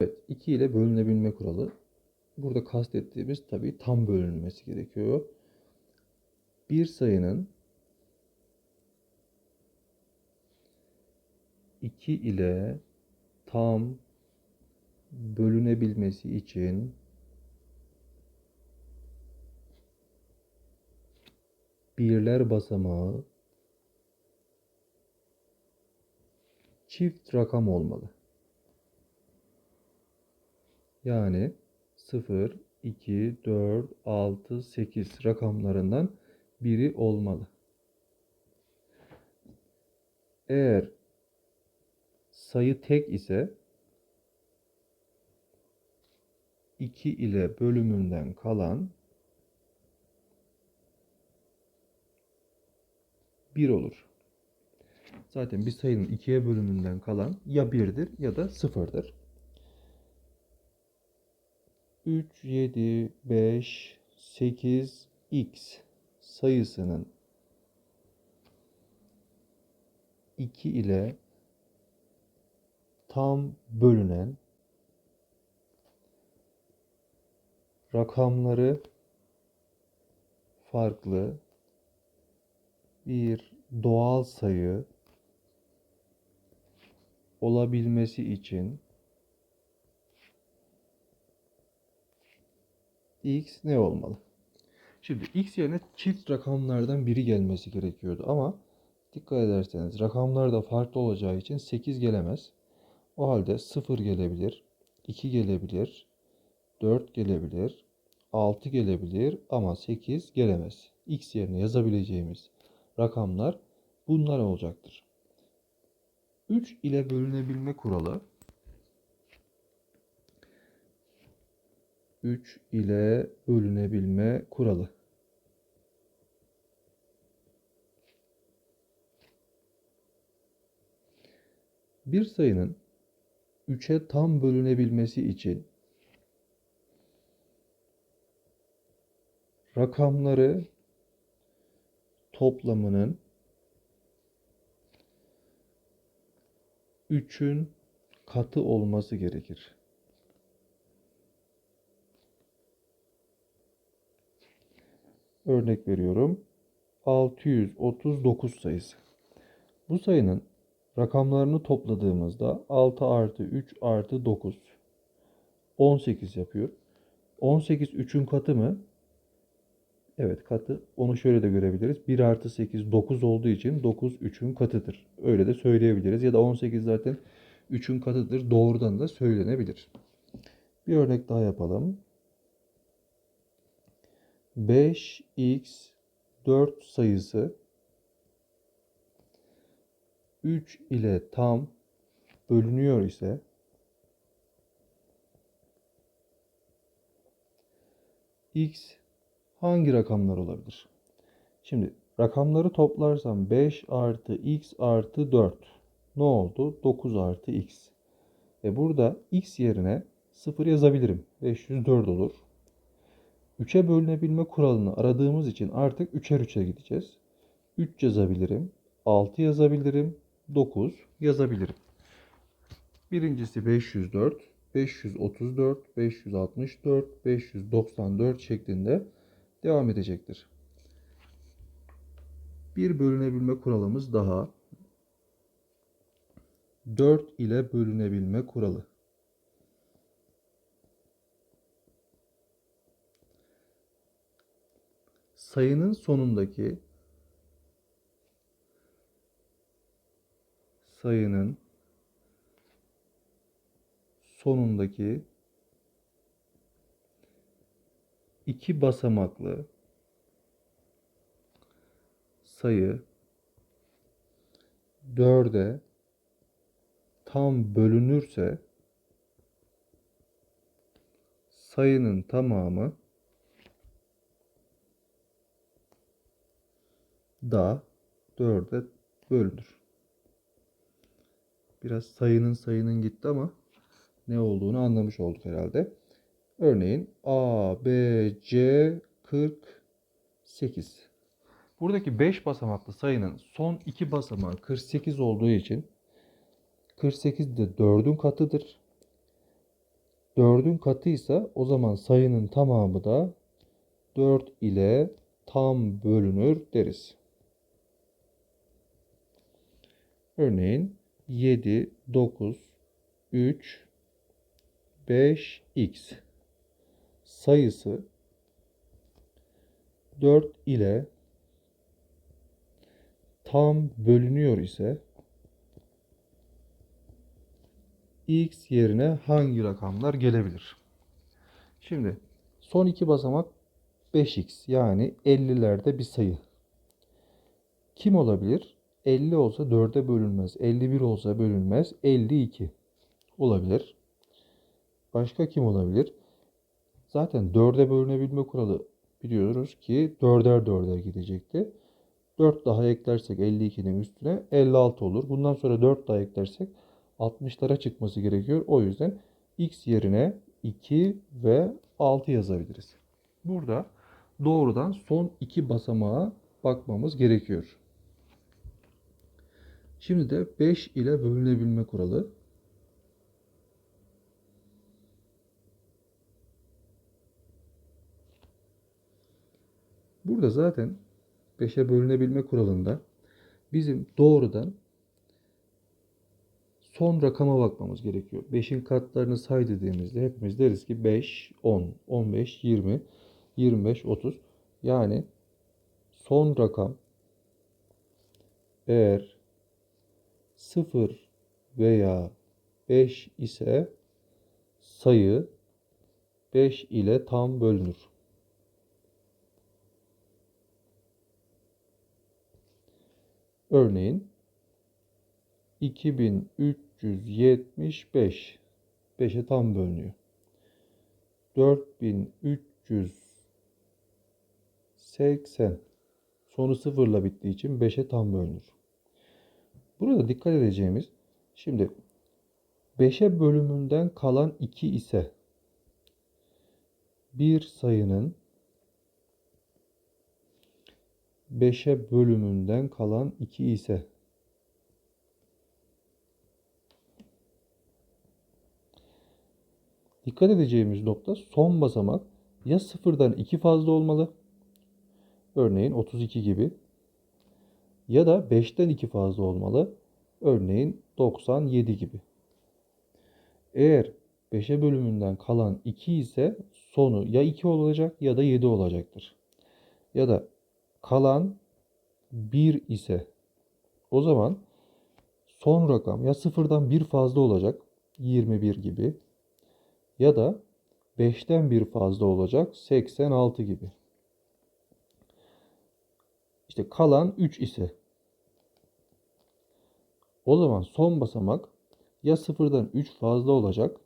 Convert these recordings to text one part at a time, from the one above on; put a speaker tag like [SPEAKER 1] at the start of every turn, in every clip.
[SPEAKER 1] Evet, 2 ile bölünebilme kuralı. Burada kastettiğimiz tabii tam bölünmesi gerekiyor. Bir sayının 2 ile tam bölünebilmesi için birler basamağı çift rakam olmalı. Yani 0, 2, 4, 6, 8 rakamlarından biri olmalı. Eğer sayı tek ise 2 ile bölümünden kalan 1 olur. Zaten bir sayının 2'ye bölümünden kalan ya 1'dir ya da 0'dır. 3, 7, 5, 8, x sayısının 2 ile tam bölünen rakamları farklı bir doğal sayı olabilmesi için x ne olmalı? Şimdi x yerine çift rakamlardan biri gelmesi gerekiyordu ama dikkat ederseniz rakamlar da farklı olacağı için 8 gelemez. O halde 0 gelebilir, 2 gelebilir, 4 gelebilir, 6 gelebilir ama 8 gelemez. x yerine yazabileceğimiz rakamlar bunlar olacaktır. 3 ile bölünebilme kuralı 3 ile bölünebilme kuralı. Bir sayının 3'e tam bölünebilmesi için rakamları toplamının 3'ün katı olması gerekir. Örnek veriyorum. 639 sayısı. Bu sayının rakamlarını topladığımızda 6 artı 3 artı 9 18 yapıyor. 18 3'ün katı mı? Evet katı. Onu şöyle de görebiliriz. 1 artı 8 9 olduğu için 9 3'ün katıdır. Öyle de söyleyebiliriz. Ya da 18 zaten 3'ün katıdır. Doğrudan da söylenebilir. Bir örnek daha yapalım. 5x 4 sayısı 3 ile tam bölünüyor ise x hangi rakamlar olabilir? Şimdi rakamları toplarsam 5 artı x artı 4 ne oldu? 9 artı x. E burada x yerine 0 yazabilirim. 504 olur. 3'e bölünebilme kuralını aradığımız için artık 3'er 3'e gideceğiz. 3 yazabilirim. 6 yazabilirim. 9 yazabilirim. Birincisi 504, 534, 564, 594 şeklinde devam edecektir. Bir bölünebilme kuralımız daha. 4 ile bölünebilme kuralı. Sayının sonundaki sayının sonundaki iki basamaklı sayı 4'e tam bölünürse sayının tamamı da 4'e bölünür. Biraz sayının sayının gitti ama ne olduğunu anlamış olduk herhalde. Örneğin A, B, C 48. Buradaki 5 basamaklı sayının son 2 basamağı 48 olduğu için 48 de 4'ün katıdır. 4'ün katıysa o zaman sayının tamamı da 4 ile tam bölünür deriz. Örneğin 7, 9, 3, 5, x sayısı 4 ile tam bölünüyor ise x yerine hangi rakamlar gelebilir? Şimdi son iki basamak 5x yani 50'lerde bir sayı. Kim olabilir? 50 olsa 4'e bölünmez. 51 olsa bölünmez. 52 olabilir. Başka kim olabilir? Zaten 4'e bölünebilme kuralı biliyoruz ki 4'er 4'er gidecekti. 4 daha eklersek 52'nin üstüne 56 olur. Bundan sonra 4 daha eklersek 60'lara çıkması gerekiyor. O yüzden x yerine 2 ve 6 yazabiliriz. Burada doğrudan son iki basamağa bakmamız gerekiyor. Şimdi de 5 ile bölünebilme kuralı. Burada zaten 5'e bölünebilme kuralında bizim doğrudan son rakama bakmamız gerekiyor. 5'in katlarını say dediğimizde hepimiz deriz ki 5, 10, 15, 20, 25, 30. Yani son rakam eğer 0 veya 5 ise sayı 5 ile tam bölünür. Örneğin 2375 5'e tam bölünüyor. 4380 sonu sıfırla bittiği için 5'e tam bölünür. Burada dikkat edeceğimiz şimdi 5'e bölümünden kalan 2 ise bir sayının 5'e bölümünden kalan 2 ise Dikkat edeceğimiz nokta son basamak ya sıfırdan 2 fazla olmalı. Örneğin 32 gibi. Ya da 5'ten 2 fazla olmalı. Örneğin 97 gibi. Eğer 5'e bölümünden kalan 2 ise sonu ya 2 olacak ya da 7 olacaktır. Ya da kalan 1 ise o zaman son rakam ya sıfırdan 1 fazla olacak 21 gibi ya da 5'ten bir fazla olacak 86 gibi. İşte kalan 3 ise o zaman son basamak ya sıfırdan 3 fazla olacak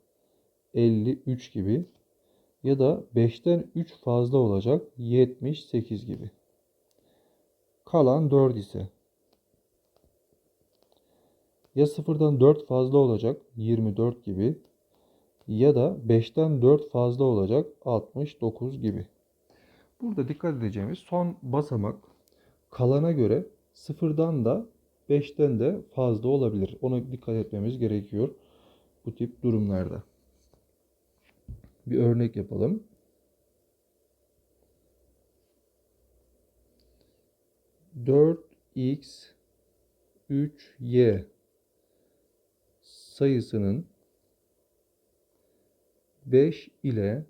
[SPEAKER 1] 53 gibi ya da 5'ten 3 fazla olacak 78 gibi. Kalan 4 ise ya sıfırdan 4 fazla olacak 24 gibi ya da 5'ten 4 fazla olacak 69 gibi. Burada dikkat edeceğimiz son basamak kalana göre sıfırdan da 5'ten de fazla olabilir. Ona dikkat etmemiz gerekiyor bu tip durumlarda. Bir örnek yapalım. Dört x 3y sayısının 5 ile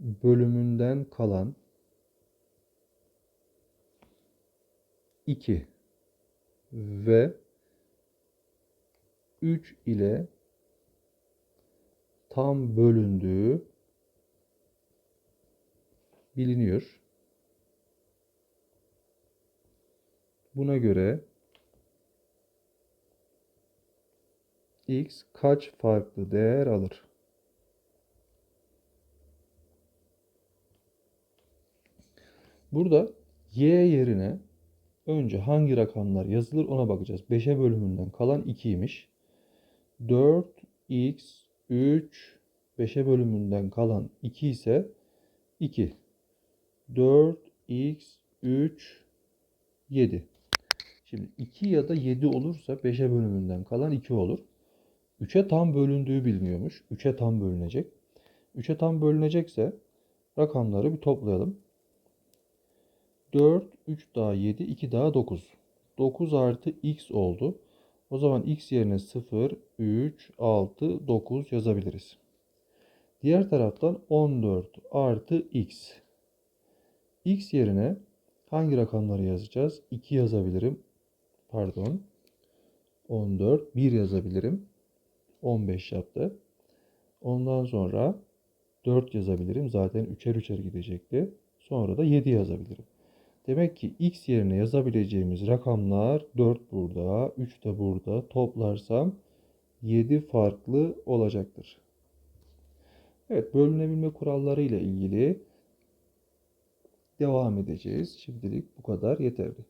[SPEAKER 1] bölümünden kalan 2 ve 3 ile tam bölündüğü biliniyor. Buna göre x kaç farklı değer alır? Burada y yerine önce hangi rakamlar yazılır ona bakacağız. 5'e bölümünden kalan 2'ymiş. 4x 3 5'e bölümünden kalan 2 ise 2. 4x 3 7. Şimdi 2 ya da 7 olursa 5'e bölümünden kalan 2 olur. 3'e tam bölündüğü biliniyormuş. 3'e tam bölünecek. 3'e tam bölünecekse rakamları bir toplayalım. 4, 3 daha 7, 2 daha 9. 9 artı x oldu. O zaman x yerine 0, 3, 6, 9 yazabiliriz. Diğer taraftan 14 artı x. x yerine hangi rakamları yazacağız? 2 yazabilirim. Pardon. 14, 1 yazabilirim. 15 yaptı. Ondan sonra 4 yazabilirim. Zaten üçer üçer gidecekti. Sonra da 7 yazabilirim. Demek ki x yerine yazabileceğimiz rakamlar 4 burada, 3 de burada. Toplarsam 7 farklı olacaktır. Evet, bölünebilme kuralları ile ilgili devam edeceğiz. Şimdilik bu kadar yeterli.